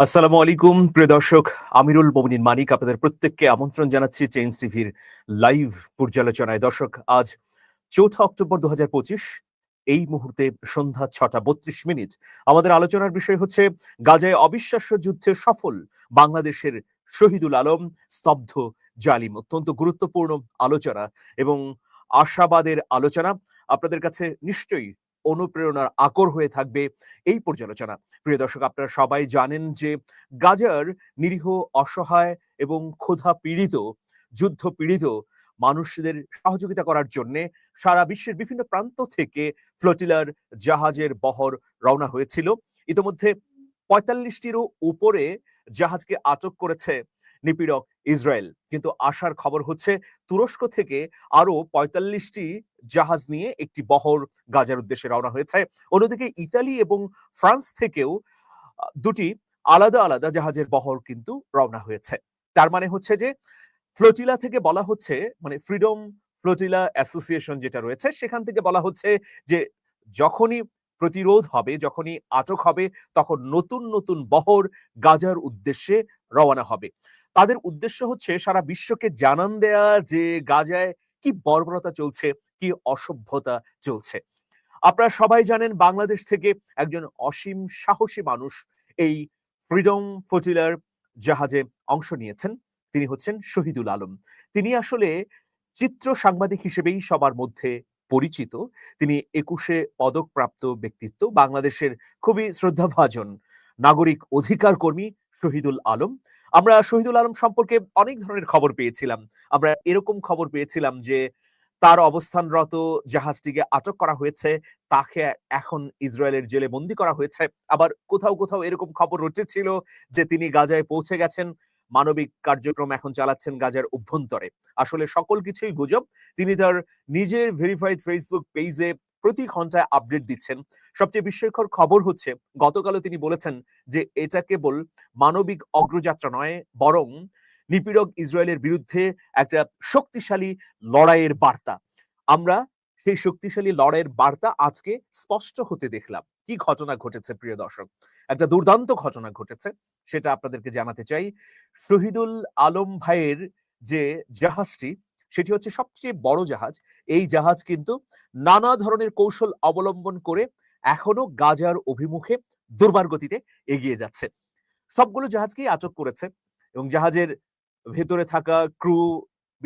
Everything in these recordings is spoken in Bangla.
আসসালামু আলাইকুম, প্রিয় দর্শক, আমিরুল মোমিনিন মানিক আপনাদের প্রত্যেককে আমন্ত্রণ জানাচ্ছি চেঞ্জ টিভির লাইভ পর্যালোচনায়। দর্শক, আজ চৌঠা অক্টোবর দুহাজার পঁচিশ, এই মুহূর্তে সন্ধ্যা ছটা বত্রিশ মিনিট। আমাদের আলোচনার বিষয় হচ্ছে গাজায় অবিশ্বাস্য যুদ্ধে সফল বাংলাদেশের শহীদুল আলম, স্তব্ধ জালিম। অত্যন্ত গুরুত্বপূর্ণ আলোচনা এবং আশাবাদের আলোচনা। আপনাদের কাছে নিশ্চয়ই অনুপ্রেরণার আকর হয়ে থাকবে এই পর্যালোচনা। প্রিয় দর্শক, আপনারা সবাই জানেন যে গাজার নিরীহ, অসহায় এবং ক্ষুধা পীড়িত, যুদ্ধ পীড়িত মানুষদের সহযোগিতা করার জন্য সারা বিশ্বের বিভিন্ন প্রান্ত থেকে ফ্লোটিলার জাহাজের বহর রওনা হয়েছিল। ইতোমধ্যে পঁয়তাল্লিশটিরও উপরে জাহাজকে আটক করেছে নিপীড়ক ইসরায়েল। কিন্তু আসার খবর হচ্ছে তুরস্ক থেকে আরও পঁয়তাল্লিশটি জাহাজ নিয়ে একটি বহর গাজার উদ্দেশ্যে রওনা হয়েছে। অন্যদিকে ইতালি এবং ফ্রান্স থেকেও দুটি আলাদা আলাদা জাহাজের বহর কিন্তু রওনা হয়েছে। তার মানে হচ্ছে যে, ফ্লোটিলা থেকে বলা হচ্ছে মানে ফ্রিডম ফ্লোটিলা অ্যাসোসিয়েশন যেটা রয়েছে, সেখান থেকে বলা হচ্ছে যে, যখনই প্রতিরোধ হবে, যখনই আটক হবে, তখন নতুন নতুন বহর গাজার উদ্দেশ্যে রওনা হবে। তাদের উদ্দেশ্য হচ্ছে সারা বিশ্বকে জানান দেয়া যে, গাজায় কি বর্বরতা চলছে কি অসভ্যতা চলছে? আপনারা সবাই জানেন বাংলাদেশ থেকে একজন অসীম সাহসী মানুষ এই ফ্রিডম ফ্লোটিলার জাহাজে অংশ নিয়েছেন। তিনি হচ্ছেন শহীদুল আলম। তিনি আসলে চিত্র সাংবাদিক হিসেবেই সবার মধ্যে পরিচিত। তিনি একুশে পদকপ্রাপ্ত ব্যক্তিত্ব, বাংলাদেশের খুবই শ্রদ্ধাভাজন নাগরিক অধিকার কর্মী শহীদুল আলম। আমরা শহীদুল আলম সম্পর্কে অনেক ধরনের খবর পেয়েছিলাম। আমরা এরকম খবর পেয়েছিলাম যে তার অবস্থানরত জাহাজটিকে আটক করা হয়েছে। তাকে এখন ইসরায়েলের জেলে বন্দি করা হয়েছে। আবার কোথাও কোথাও এরকম খবর রচিত ছিল যে তিনি গাজায় পৌঁছে গেছেন। মানবিক কার্যক্রম এখন চালাচ্ছেন গাজার অভ্যন্তরে। আসলে সকল কিছুই গুজব। তিনি তার নিজের ভেরিফাইড ফেসবুক পেজে প্রতি ঘন্টায় আপডেট দিচ্ছেন। সবচেয়ে বিস্ময়কর খবর হচ্ছে, গতকালও তিনি বলেছেন যে এটা কেবল মানবিক অগ্রযাত্রা নয়, বরং নিপীড়ক ইসরায়েলের বিরুদ্ধে একটা শক্তিশালী লড়াইয়ের বার্তা। আমরা সেই শক্তিশালী লড়াইয়ের বার্তা আজকে স্পষ্ট হতে দেখলাম। কি ঘটনা ঘটেছে, প্রিয় দর্শক? একটা দুর্দান্ত ঘটনা ঘটেছে, সেটা আপনাদেরকে জানাতে চাই। শহীদুল আলম ভাইয়ের যে জাহাজটি, সেটি হচ্ছে সবচেয়ে বড় জাহাজ। এই জাহাজ কিন্তু নানা ধরনের কৌশল অবলম্বন করে এখনও গাজার অভিমুখে দুর্বার গতিতে এগিয়ে যাচ্ছে। সবগুলো জাহাজকেই আটক করেছে এবং জাহাজের ভেতরে থাকা ক্রু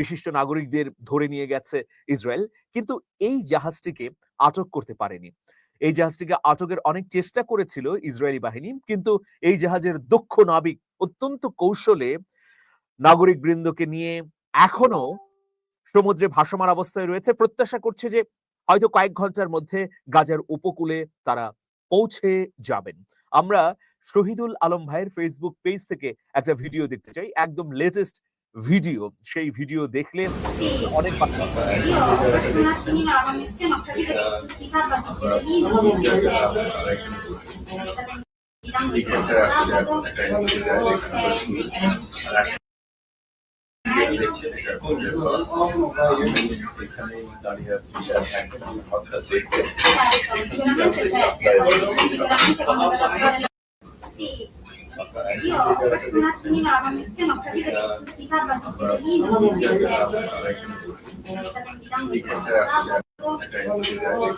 বিশিষ্ট নাগরিকদের ধরে নিয়ে গেছে ইসরায়েল। কিন্তু এই জাহাজটিকে আটক করতে পারেনি। এই জাহাজটিকে আটকের অনেক চেষ্টা করেছিল ইসরায়েলি বাহিনী, কিন্তু এই জাহাজের দক্ষ নাবিক অত্যন্ত কৌশলে নাগরিক বৃন্দকে নিয়ে এখনও সমুদ্রে ভাসমান অবস্থায় রয়েছে। প্রত্যাশা করছে যে হয়তো কয়েক ঘণ্টার মধ্যে গাজার উপকূলে তারা পৌঁছে যাবেন। আমরা শহীদুল আলম ভাইয়ের ফেসবুক পেজ থেকে একটা ভিডিও দেখতে চাই। একদম লেটেস্ট ভিডিও সেই ভিডিও দেখলে অনেক দাঁড়িয়ে Io ho perso un attimino la connessione, ho capito che tutti i sabati siete lì, non mi piace. State invitando il sabato, o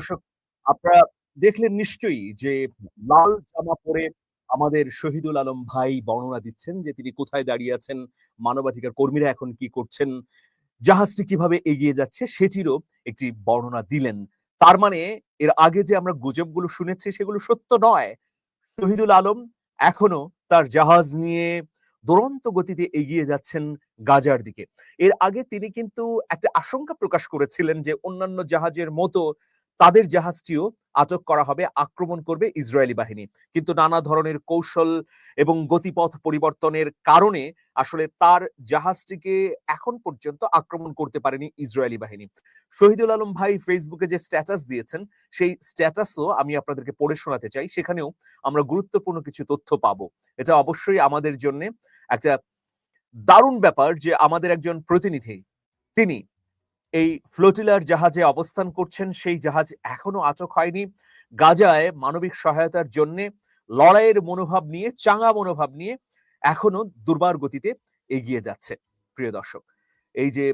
se আপনারা দেখলেন নিশ্চয়ই যে লাল জামা পরে আমাদের শহীদুল আলম ভাই বর্ণনা দিচ্ছেন যে তিনি কোথায় দাঁড়িয়ে আছেন, মানবাধিকার কর্মীরা এখন কি করছেন, জাহাজটি কীভাবে এগিয়ে যাচ্ছে সেটিরও একটি বর্ণনা দিলেন। তার মানে এর আগে যে আমরা গুজবগুলো শুনেছি সেগুলো সত্য নয়। শহীদুল আলম এখনও তার জাহাজ নিয়ে দুরন্ত গতিতে এগিয়ে যাচ্ছেন গাজার দিকে। এর আগে তিনি কিন্তু একটা আশঙ্কা প্রকাশ করেছিলেন যে অন্যান্য জাহাজের মতো তাদের জাহাজটিও আটক করা হবে, আক্রমণ করবে ইসরায়েলি বাহিনী। কিন্তু নানা ধরনের কৌশল এবং গতিপথ পরিবর্তনের কারণে আসলে তার জাহাজটিকে এখন পর্যন্ত আক্রমণ করতে পারেনি ইসরায়েলি বাহিনী। শহীদুল আলম ভাই ফেসবুকে যে স্ট্যাটাস দিয়েছেন, সেই স্ট্যাটাসও আমি আপনাদেরকে পড়ে শোনাতে চাই। সেখানেও আমরা গুরুত্বপূর্ণ কিছু তথ্য পাবো। এটা অবশ্যই আমাদের জন্য একটা দারুণ ব্যাপার যে আমাদের একজন প্রতিনিধি, তিনি এই ফ্লোটিলার জাহাজে অবস্থান করছেন, সেই জাহাজ এখনও আটক হয়নি। গাজায় মানবিক সহায়তার জন্য লড়াইয়ের মনোভাব নিয়ে, চাঙা মনোভাব নিয়ে এখনও দুর্বার গতিতে এগিয়ে যাচ্ছে। প্রিয় দর্শক, এই যে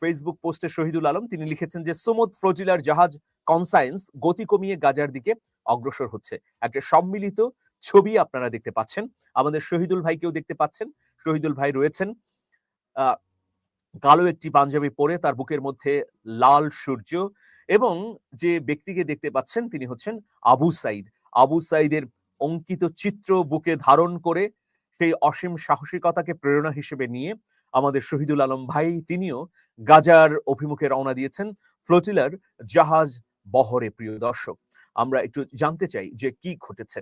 ফেসবুক পোস্টে শহীদুল আলম, তিনি লিখেছেন যে, সুমদ ফ্লোটিলার জাহাজ কনসায়েন্স গতি কমিয়ে গাজার দিকে অগ্রসর হচ্ছে। একটা সম্মিলিত ছবি আপনারা দেখতে পাচ্ছেন। আমাদের শহীদুল ভাইকেও দেখতে পাচ্ছেন। শহীদুল ভাই রয়েছেন কালো একটি পাঞ্জাবি পরে তার বুকের মধ্যে লাল সূর্য এবং যে ব্যক্তিকে দেখতে পাচ্ছেন তিনি হচ্ছেন আবু সাইদ আবু সাইদের অঙ্কিত চিত্র বুকে ধারণ করে সেই অসীম সাহসিকতাকে প্রেরণা হিসেবে নিয়ে আমাদের শহীদুল আলম ভাই তিনিও গাজার অভিমুখে রওনা দিয়েছেন। ফ্লোটিলার জাহাজ বহরে, প্রিয় দর্শক, আমরা একটু জানতে চাই যে কি ঘটেছে।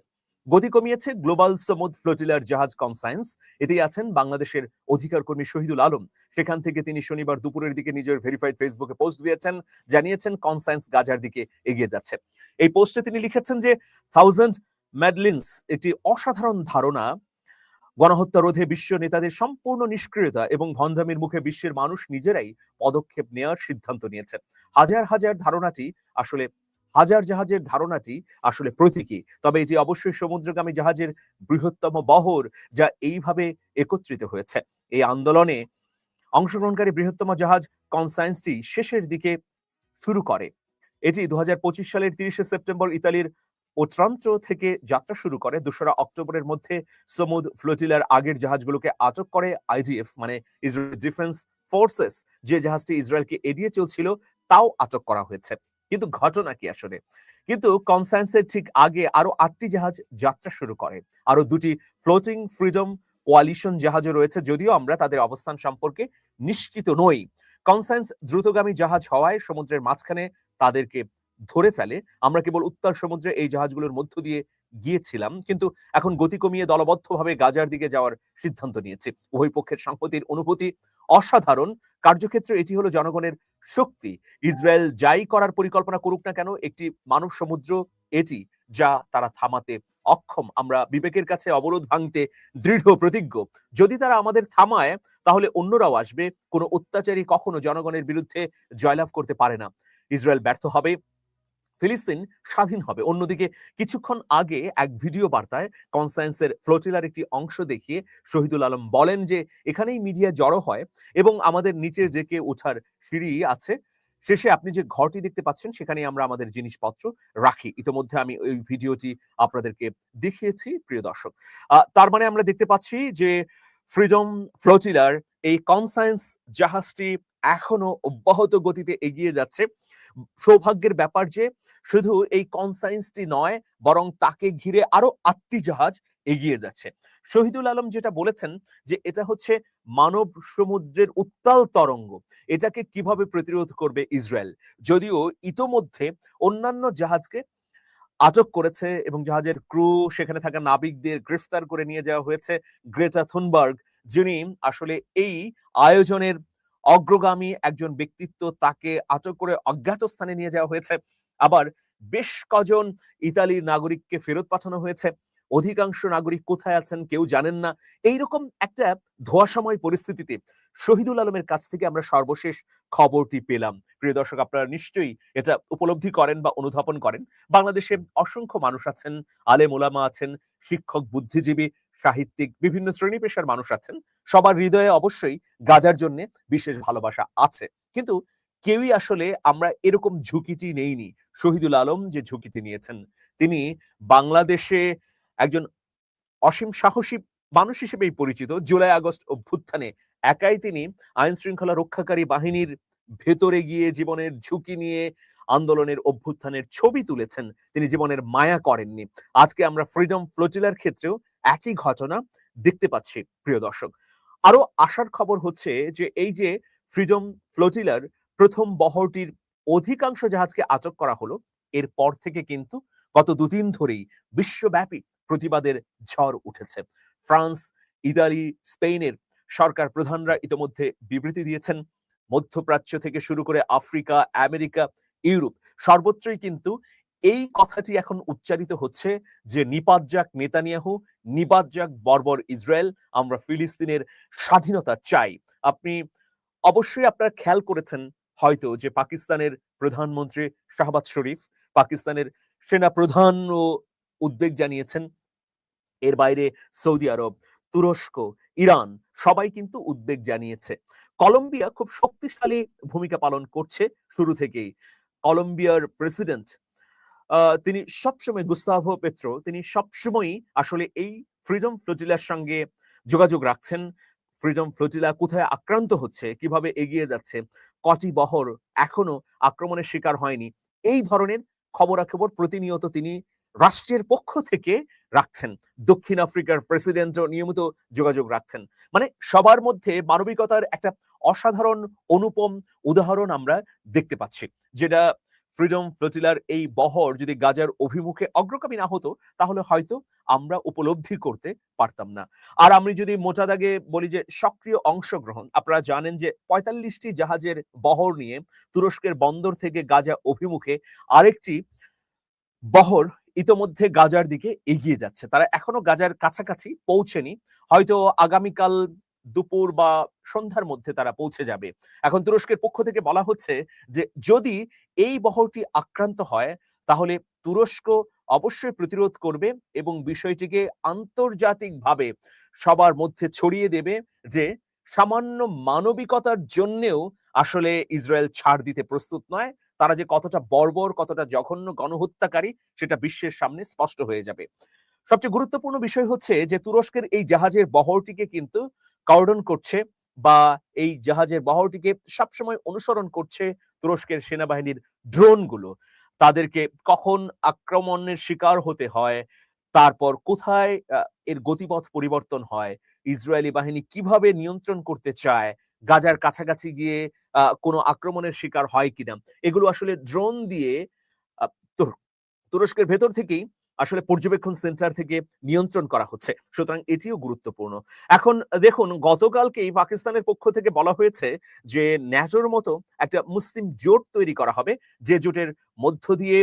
গতি কমিয়েছে গ্লোবাল সমুদ ফ্লোটিলার জাহাজ কনসায়েন্স এতেই আছেন বাংলাদেশের অধিকার কর্মী শহীদুল আলম। সেখান থেকে তিনি শনিবার দুপুরের দিকে নিজের ভেরিফাইড ফেসবুকে পোস্ট দিয়েছেন, জানিয়েছেন কনসায়েন্স গাজার দিকে এগিয়ে যাচ্ছে। এই পোস্টে তিনি লিখেছেন যে থাউজেন্ড ম্যাডলিন্স একটি অসাধারণ ধারণা, গণহত্যা রোধে বিশ্ব নেতাদের সম্পূর্ণ নিষ্ক্রিয়তা এবং ভন্ডামির মুখে বিশ্বের মানুষ নিজেরাই পদক্ষেপ নেওয়ার সিদ্ধান্ত নিয়েছে। হাজার হাজার ধারণাটি আসলে, হাজার জাহাজের ধারণাটি আসলে প্রতীকী। তবে এটি অবশ্যই সমুদ্রগামী জাহাজের বৃহত্তম বহর যা এইভাবে একত্রিত হয়েছে। এই আন্দোলনে অংশগ্রহণকারী বৃহত্তম জাহাজ কনসায়েন্সটি শেষের দিকে শুরু করে। এটি দুহাজার পঁচিশ সালের তিরিশে সেপ্টেম্বর ইতালির ওট্রান্টো থেকে যাত্রা শুরু করে। দোসরা অক্টোবরের মধ্যে সমুদ ফ্লোটিলার আগের জাহাজগুলোকে আটক করে আইডিএফ মানে ইসরায়েল ডিফেন্স ফোর্সেস। যে জাহাজটি ইসরায়েলকে এড়িয়ে চলছিল, তাও আটক করা হয়েছে। কিন্তু ঘটনা কি আসলে? কিন্তু কনসায়েন্সের ঠিক আগে আরও আটটি জাহাজ যাত্রা শুরু করে। আরও দুটি ফ্লোটিং ফ্রিডম কোয়ালিশন জাহাজও রয়েছে, যদিও আমরা তাদের অবস্থান সম্পর্কে নিশ্চিত নই। কনসায়েন্স দ্রুতগামী জাহাজ হওয়ায় সমুদ্রের মাঝখানে তাদেরকে ধরে ফেলে। আমরা কেবল উত্তর সমুদ্রে এই জাহাজগুলোর মধ্য দিয়ে গিয়েছিলাম, কিন্তু এখন গতি কমিয়ে দলবদ্ধভাবে গাজার দিকে যাওয়ার সিদ্ধান্ত নিয়েছে। উভয় পক্ষের সংহতির অনুভূতি অসাধারণ। কার্যক্ষেত্রে এটি হলো জনগণের শক্তি। ইসরায়েল যাই করার পরিকল্পনা করুক না কেন, একটি মানব সমুদ্র এটি যা তারা থামাতে অক্ষম। আমরা বিবেকের কাছে অবরোধ ভাঙতে দৃঢ় প্রতিজ্ঞ। যদি তারা আমাদের থামায়, তাহলে অন্যরাও আসবে। কোনো অত্যাচারী কখনো জনগণের বিরুদ্ধে জয়লাভ করতে পারে না। ইসরায়েল ব্যর্থ হবে, ফিলিস্তিন স্বাধীন হবে। অন্যদিকে, কিছুক্ষণ আগে এক ভিডিও বার্তায় কনসায়েন্সের ফ্লোটিলার একটি অংশ দেখিয়ে শহীদুল আলম বলেন যে, এখানেই মিডিয়া জড়ো হয় এবং আমাদের নিচের যে কে ওঠার সিঁড়ি আছে শেষে আপনি যে ঘরটি দেখতে পাচ্ছেন সেখানে আমরা আমাদের জিনিসপত্র রাখি। ইতোমধ্যে আমি ওই ভিডিওটি আপনাদেরকে দেখিয়েছি, প্রিয় দর্শক। তার মানে আমরা দেখতে পাচ্ছি যে, ফ্রিডম ফ্লোটিলার এই কনসায়েন্স জাহাজটি এখনও অব্যাহত গতিতে এগিয়ে যাচ্ছে। সৌভাগ্যের ব্যাপার যে, শুধু এই কনসায়েন্সটি নয়, বরং তাকে ঘিরে আরও আটটি জাহাজ এগিয়ে যাচ্ছে। শহীদুল আলম যেটা বলেছেন যে, এটা হচ্ছে মানব সমুদ্রের উত্তাল তরঙ্গ। এটাকে কীভাবে প্রতিরোধ করবে ইসরায়েল? যদিও ইতোমধ্যে অন্যান্য জাহাজকে আটক করেছে এবং জাহাজের ক্রু, সেখানে থাকা নাবিকদের গ্রেফতার করে নিয়ে যাওয়া হয়েছে গ্রেটা থুনবার্গ, যিনি আসলে এই আয়োজনের অগ্রগামী একজন ব্যক্তিত্ব তাকে আটক করে অজ্ঞাত স্থানে নিয়ে যাওয়া হয়েছে। আবার বেশ কজন ইতালির নাগরিককে ফেরত পাঠানো হয়েছে। অধিকাংশ নাগরিক কোথায় আছেন কেউ জানেন না। এইরকম একটা ধোয়াশময় পরিস্থিতিতে শহীদুল আলমের কাছ থেকে আমরা সর্বশেষ খবরটি পেলাম। প্রিয় দর্শক, আপনারা নিশ্চয়ই এটা উপলব্ধি করেন বা অনুধাবন করেন। বাংলাদেশে অসংখ্য মানুষ আছেন, আলেম ওলামা আছেন, শিক্ষক, বুদ্ধিজীবী সাহিত্যিক বিভিন্ন শ্রেণি পেশার মানুষ আছেন। সবার হৃদয়ে অবশ্যই গাজার জন্য বিশেষ ভালোবাসা আছে। কিন্তু কেউই আসলে আমরা এরকম ঝুঁকিটি নেইনি। শহীদুল আলম যে ঝুঁকিটি নিয়েছেন, তিনি বাংলাদেশে একজন অসীম সাহসী মানুষ হিসেবেই পরিচিত। জুলাই আগস্ট অভ্যুত্থানে একাই তিনি আইন শৃঙ্খলা রক্ষাকারী বাহিনীর ভেতরে গিয়ে জীবনের ঝুঁকি নিয়ে আন্দোলনের অভ্যুত্থানের ছবি তুলেছেন। তিনি জীবনের মায়া করেননি। আজকে আমরা ফ্রিডম ফ্লোটিলার ক্ষেত্রেও একই ঘটনা দেখতে পাচ্ছি, প্রিয় দর্শক। আরও আশার খবর হচ্ছে যে, এই যে ফ্রিডম ফ্লোটিলার প্রথম বহরটির অধিকাংশ জাহাজকে আটক করা হলো, এরপর থেকে কিন্তু গত দুদিন ধরেই বিশ্বব্যাপী প্রতিবাদের ঝড় উঠেছে। ফ্রান্স, ইতালি, স্পেনের সরকার প্রধানরা ইতোমধ্যে বিবৃতি দিয়েছেন, মধ্যপ্রাচ্য থেকে শুরু করে আফ্রিকা, আমেরিকা, ইউরোপ সর্বত্রই কিন্তু এই কথাটি এখন উচ্চারিত হচ্ছে যে নিপাত যাক নেতানিয়াহু নিপাত যাক বর্বর ইসরায়েল, আমরা ফিলিস্তিনের স্বাধীনতা চাই। আপনি অবশ্যই আপনারা খেয়াল করেছেন হয়তো যে পাকিস্তানের প্রধানমন্ত্রী শাহবাজ শরীফ, পাকিস্তানের সেনা প্রধানও উদ্বেগ জানিয়েছেন, এর বাইরে সৌদি আরব, তুরস্ক, ইরান, সবাই কিন্তু উদ্বেগ জানিয়েছে। কলম্বিয়া খুব শক্তিশালী ভূমিকা পালন করছে শুরু থেকেই। কলম্বিয়ার প্রেসিডেন্ট তিনি সবসময় গুস্তাভো পেত্রো, তিনি সবসময়ই আসলে এই ফ্রিডম ফ্লোটিলার সঙ্গে যোগাযোগ রাখছেন। ফ্রিডম ফ্লোটিলা কোথায় আক্রান্ত হচ্ছে, কীভাবে এগিয়ে যাচ্ছে, কটি বহর এখনও আক্রমণের শিকার হয়নি, এই ধরনের খবরাখবর প্রতিনিয়ত তিনি রাষ্ট্রের পক্ষ থেকে রাখছেন। দক্ষিণ আফ্রিকার প্রেসিডেন্টও নিয়মিত যোগাযোগ রাখছেন। মানে সবার মধ্যে মানবিকতার একটা অসাধারণ অনুপম উদাহরণ আমরা দেখতে পাচ্ছি, যেটা ফ্রিডম ফ্লোটিলার এই বহর যদি গাজার অভিমুখে অগ্রগামী না হতো, তাহলে হয়তো আমরা উপলব্ধি করতে পারতাম না। আর আমি যদি মোটা দাগে বলি যে সক্রিয় অংশগ্রহণ, আপনারা জানেন যে পঁয়তাল্লিশটি জাহাজের বহর নিয়ে তুরস্কের বন্দর থেকে গাজা অভিমুখে আরেকটি বহর ইতোমধ্যে গাজার দিকে এগিয়ে যাচ্ছে। তারা এখনও গাজার কাছাকাছি পৌঁছেনি। হয়তো আগামীকাল দুপুর বা সন্ধ্যার মধ্যে তারা পৌঁছে যাবে। এখন তুরস্কের পক্ষ থেকে বলা হচ্ছে যে, যদি এই বহরটি আক্রান্ত হয়, তাহলে তুরস্ক অবশ্যই প্রতিরোধ করবে এবং বিষয়টিকে আন্তর্জাতিকভাবে সবার মধ্যে ছড়িয়ে দেবে যে, সামান্য মানবিকতার জন্যেও আসলে ইসরায়েল ছাড় দিতে প্রস্তুত নয়। তারা যে কতটা বর্বর, কতটা জঘন্য গণহত্যাকারী, সেটা বিশ্বের সামনে স্পষ্ট হয়ে যাবে। সবচেয়ে গুরুত্বপূর্ণ বিষয় হচ্ছে যে, তুরস্কের এই জাহাজের বহরটিকে কিন্তু কর্ডন করছে বা এই জাহাজের বহরটিকে সবসময় অনুসরণ করছে তুরস্কের সেনাবাহিনীর ড্রোনগুলো। তাদেরকে কখন আক্রমণের শিকার হতে হয়, তারপর কোথায় এর গতিপথ পরিবর্তন হয়, ইসরায়েলি বাহিনী কীভাবে নিয়ন্ত্রণ করতে চায়, গাজার কাছাকাছি গিয়ে কোনো আক্রমণের শিকার হয় কিনা, এগুলো আসলে ড্রোন দিয়ে তুরস্কের ভেতর থেকেই আসলে পর্যবেক্ষণ সেন্টার থেকে নিয়ন্ত্রণ করা হচ্ছে। সুতরাং এটিও গুরুত্বপূর্ণ। এখন দেখুন, গতকালকেই পাকিস্তানের পক্ষ থেকে বলা হয়েছে যে ন্যাটোর মতো একটা মুসলিম জোট তৈরি করা হবে। যে জোটের মধ্য দিয়ে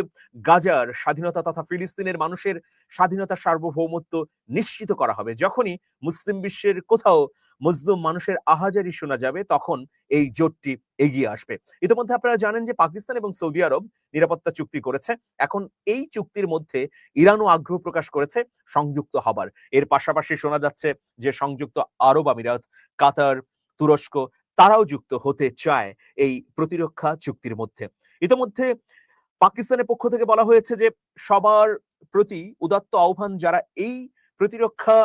গাজার স্বাধীনতা তথা ফিলিস্তিনের মানুষের স্বাধীনতা সার্বভৌমত্ব নিশ্চিত করা হবে। যখনই মুসলিম বিশ্বের কোথাও মজলুম মানুষের আহাজারি শোনা যাবে, তখন এই জোটটি এগিয়ে আসবে। ইতিমধ্যে আপনারা জানেন যে পাকিস্তান এবং সৌদি আরব নিরাপত্তা চুক্তি করেছে। এখন এই চুক্তির মধ্যে ইরানও আগ্রহ প্রকাশ করেছে সংযুক্ত হবার। এর পাশাপাশি শোনা যাচ্ছে যে সংযুক্ত আরব আমিরাত, কাতার, তুরস্ক তারাও যুক্ত হতে চায় এই প্রতিরক্ষা চুক্তির মধ্যে। ইতিমধ্যে পাকিস্তানের পক্ষ থেকে বলা হয়েছে যে সবার প্রতি উদাত্ত আহ্বান যারা এই প্রতিরক্ষা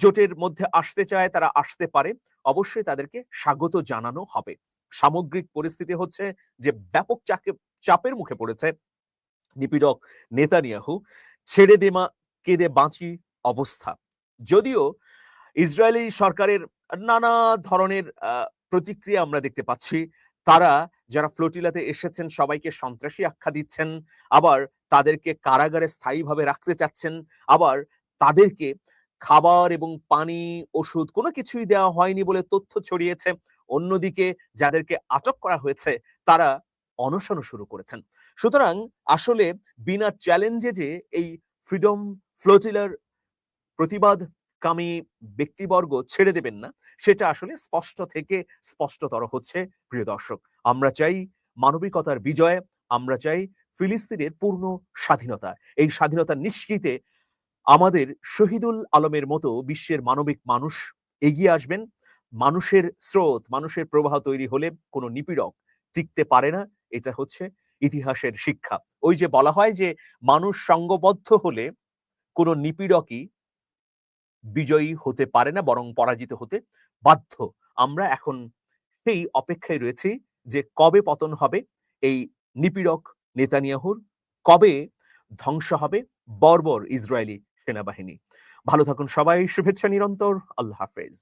জোটের মধ্যে আসতে চায়, তারা আসতে পারে। অবশ্যই তাদেরকে স্বাগত জানানো হবে। সামগ্রিক পরিস্থিতি হচ্ছে যে, ব্যাপক চাপের মুখে পড়েছে নিপীড়ক নেতানিয়াহু। ছেড়ে দেমা কেঁদে বাঁচি অবস্থা। যদিও ইসরায়েলি সরকারের নানা ধরনের প্রতিক্রিয়া আমরা দেখতে পাচ্ছি। তারা যারা ফ্লোটিলাতে এসেছেন, সবাইকে সন্ত্রাসী আখ্যা দিচ্ছেন। আবার তাদেরকে কারাগারে স্থায়ীভাবে রাখতে চাচ্ছেন। আবার তাদেরকে খাবার এবং পানি, ওষুধ কোনো কিছুই দেওয়া হয়নি বলে তথ্য ছড়িয়েছে। অন্যদিকে যাদেরকে আটক করা হয়েছে, তারা অনশন শুরু করেছেন। সুতরাং আসলে বিনা চ্যালেঞ্জে যে এই ফ্রিডম ফ্লোটিলার প্রতিবাদ কামী ব্যক্তিবর্গ ছেড়ে দেবেন না, সেটা আসলে স্পষ্ট থেকে স্পষ্টতর হচ্ছে, প্রিয় দর্শক। আমরা চাই মানবিকতার বিজয়, আমরা চাই ফিলিস্তিনের পূর্ণ স্বাধীনতা। এই স্বাধীনতা নিশ্চিতে আমাদের শহীদুল আলমের মতো বিশ্বের মানবিক মানুষ এগিয়ে আসবেন। মানুষের স্রোত, মানুষের প্রবাহ তৈরি হলে কোনো নিপীড়ক টিকতে পারে না। এটা হচ্ছে ইতিহাসের শিক্ষা। ওই যে বলা হয় যে মানুষ সঙ্গবদ্ধ হলে কোনো নিপীড়কই বিজয়ী হতে পারে না, বরং পরাজিত হতে বাধ্য। আমরা এখন সেই অপেক্ষায় রয়েছি যে কবে পতন হবে এই নিপীড়ক নেতানিয়াহুর, কবে ধ্বংস হবে বর্বর ইসরায়েলি সেনাবাহিনী। ভালো থাকুন সবাই শুভেচ্ছা নিরন্তর আল্লাহ হাফেজ।